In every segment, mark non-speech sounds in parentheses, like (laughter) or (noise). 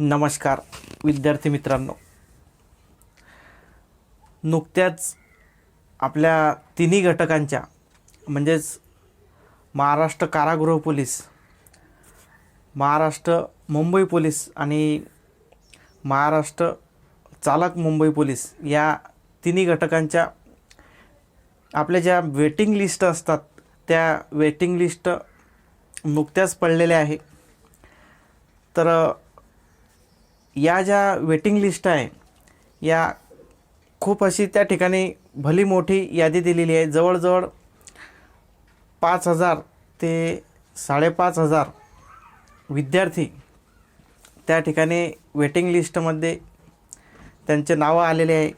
नमस्कार विद्यार्थी मित्रांनो. नुकत्याच आपल्या तिन्ही घटकांच्या म्हणजेच महाराष्ट्र कारागृह पोलीस महाराष्ट्र मुंबई पोलीस आणि महाराष्ट्र चालक मुंबई पोलीस या तिन्ही घटकांच्या आपल्या ज्या वेटिंग लिस्ट असतात त्या वेटिंग लिस्ट नुकत्याच पडलेल्या आहे. तर या ज्या वेटिंग लिस्ट आहे या खूप अशी त्या ठिकाणी भली मोठी यादी दिलेली आहे. जवळजवळ पाच हजार ते साडेपाच हजार विद्यार्थी त्या ठिकाणी वेटिंग लिस्टमध्ये त्यांचे नावं आलेले आहे.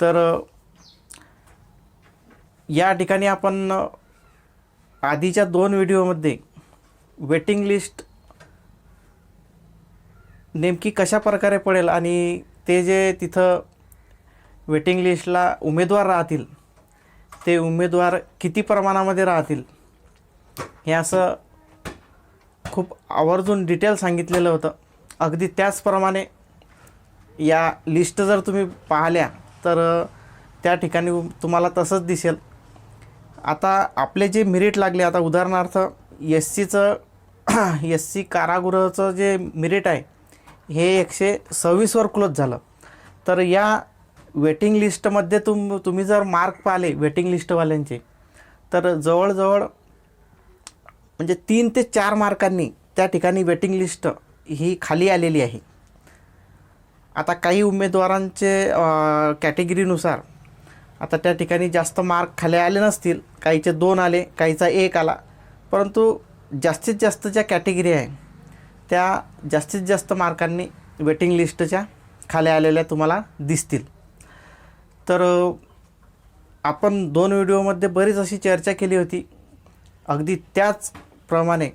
तर या ठिकाणी आपण आधीच्या दोन व्हिडिओमध्ये वेटिंग लिस्ट नेमकी कशा प्रकारे पडेल आणि ते जे तिथं वेटिंग लिस्टला उमेदवार राहतील ते उमेदवार किती प्रमाणामध्ये राहतील हे असं खूप आवर्जून डिटेल सांगितलेलं होतं. अगदी त्याचप्रमाणे या लिस्ट जर तुम्ही पाहिल्या तर त्या ठिकाणी तुम्हाला तसंच दिसेल. आता आपले जे मिरिट लागले आता उदाहरणार्थ एस सीचं एस सी कारागृहाचं जे मिरिट आहे हे एकशे सव्वीसवर क्लोज झालं. तर या वेटिंग लिस्टमध्ये तुम तुम्ही जर मार्क पाहिले वेटिंग लिस्टवाल्यांचे तर जवळजवळ म्हणजे तीन ते चार मार्कांनी त्या ठिकाणी वेटिंग लिस्ट ही खाली आलेली आहे. आता काही उमेदवारांचे कॅटेगरीनुसार आता त्या ठिकाणी जास्त मार्क खाली आले नसतील. काहीचे दोन आले काहीचा एक आला. परंतु जास्तीत जास्त ज्या कॅटेगरी आहे त्या जास्तीत जास्त मार्कांनी वेटिंग लिस्टच्या खाली आलेल्या तुम्हाला दिसतील. तर आपण दोन व्हिडिओमध्ये बरीच अशी चर्चा केली होती. अगदी त्याचप्रमाणे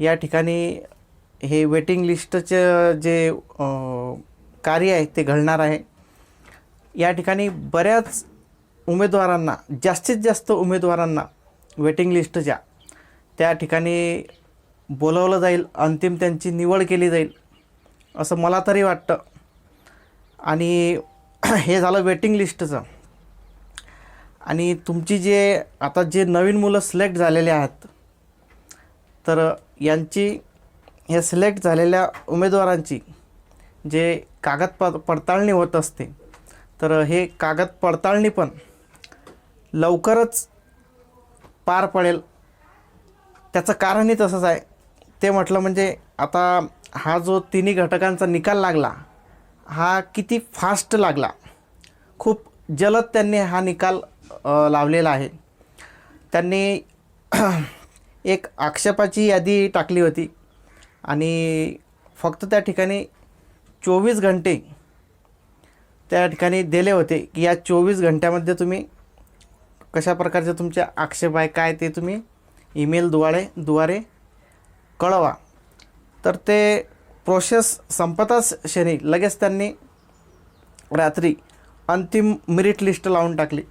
या ठिकाणी हे वेटिंग लिस्टचं जे कार्य आहे ते घडणार आहे. या ठिकाणी बऱ्याच उमेदवारांना जास्तीत जास्त उमेदवारांना वेटिंग लिस्टच्या त्या ठिकाणी बोलावलं जाईल अंतिम त्यांची निवड केली जाईल असं मला तरी वाटतं. आणि (clears throat) हे झालं वेटिंग लिस्टचं आणि तुमची जे आता जे नवीन मुलं सिलेक्ट झालेले आहेत तर यांची हे सिलेक्ट झालेल्या उमेदवारांची जे कागद प पडताळणी होत असते तर हे कागद पडताळणी पण लवकरच पार पडेल. त्याचं कारणही तसंच आहे. ते म्हटलं म्हणजे आता हा जो तिन्ही घटकांचा निकाल लागला हा किती फास्ट लागला. खूप जलद त्यांनी हा निकाल लावलेला आहे. त्यांनी (clears throat) एक आक्षेपाची यादी टाकली होती आणि फक्त त्या ठिकाणी चोवीस घंटे त्या ठिकाणी दिले होते की या चोवीस घंट्यामध्ये तुम्ही कशा प्रकारचे तुमचे आक्षेप आहे काय ते तुम्ही ईमेलद्वारे द्वारे कळवा. तर ते प्रोसेस संपताच क्षणी लगेच त्यांनी रात्री अंतिम मेरिट लिस्ट लावून टाकली.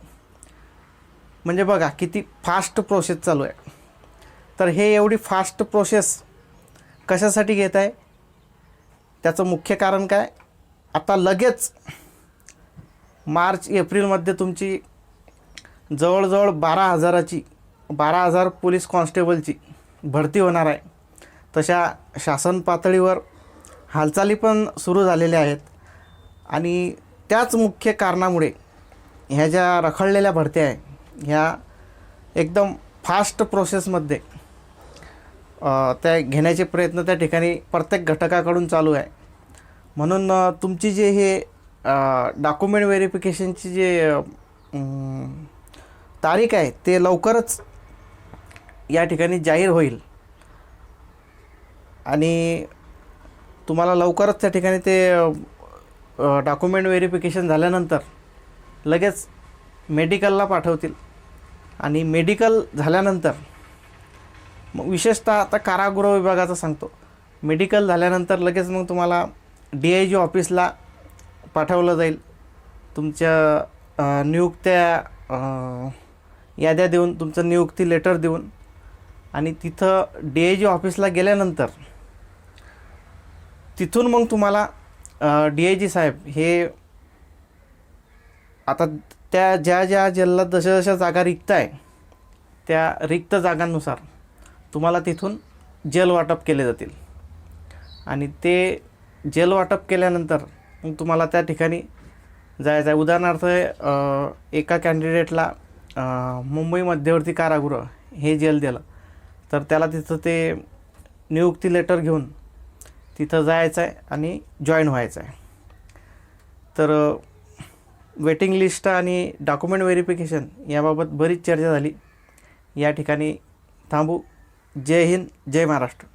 म्हणजे बघा किती फास्ट प्रोसेस चालू आहे. तर हे एवढी फास्ट प्रोसेस कशासाठी घेत आहे? त्याचं मुख्य कारण काय? आता लगेच मार्च एप्रिलमध्ये तुमची जवळजवळ बारा हजाराची बारा हजार पोलीस कॉन्स्टेबलची भरती होणार आहे. तशा शासन पातळीवर हालचाली पण सुरू झालेल्या आहेत. आणि त्याच मुख्य कारणामुळे ह्या ज्या रखडलेल्या भरत्या आहे ह्या एकदम फास्ट प्रोसेसमध्ये त्या घेण्याचे प्रयत्न त्या ठिकाणी प्रत्येक घटकाकडून चालू आहे. म्हणून तुमची जे हे डॉक्युमेंट व्हेरिफिकेशनची जे तारीख आहे ते लवकरच या ठिकाणी जाहीर होईल. आणि तुम्हाला लवकरच त्या ठिकाणी ते डॉक्युमेंट व्हेरिफिकेशन झाल्यानंतर लगेच मेडिकलला पाठवतील. आणि मेडिकल झाल्यानंतर मग विशेषतः आता कारागृह विभागाचं सांगतो. मेडिकल झाल्यानंतर लगेच मग तुम्हाला डी आय जी ऑफिसला पाठवलं जाईल. तुमच्या नियुक्त्या याद्या देऊन तुमचं नियुक्ती लेटर देऊन. आणि तिथं डी आय जी ऑफिसला गेल्यानंतर तिथून मग तुम्हाला डी आय जी साहेब हे आता त्या ज्या ज्या जिल्ह्यात जशा जशा जागा रिक्त आहे त्या रिक्त जागांनुसार तुम्हाला तिथून जेल वाटप केले जातील. आणि ते जेल वाटप केल्यानंतर मग तुम्हाला त्या ठिकाणी जायचं आहे उदाहरणार्थ एका कॅन्डिडेटला मुंबई मध्यवर्ती कारागृह हे जेल दिलं. तर त्याला तिथं ते नियुक्ती लेटर घेऊन तिथं जायचं आहे आणि जॉईन व्हायचं आहे तर वेटिंग लिस्ट आणि डॉक्युमेंट व्हेरिफिकेशन याबाबत बरीच चर्चा झाली. या ठिकाणी थांबू. जय हिंद जय महाराष्ट्र.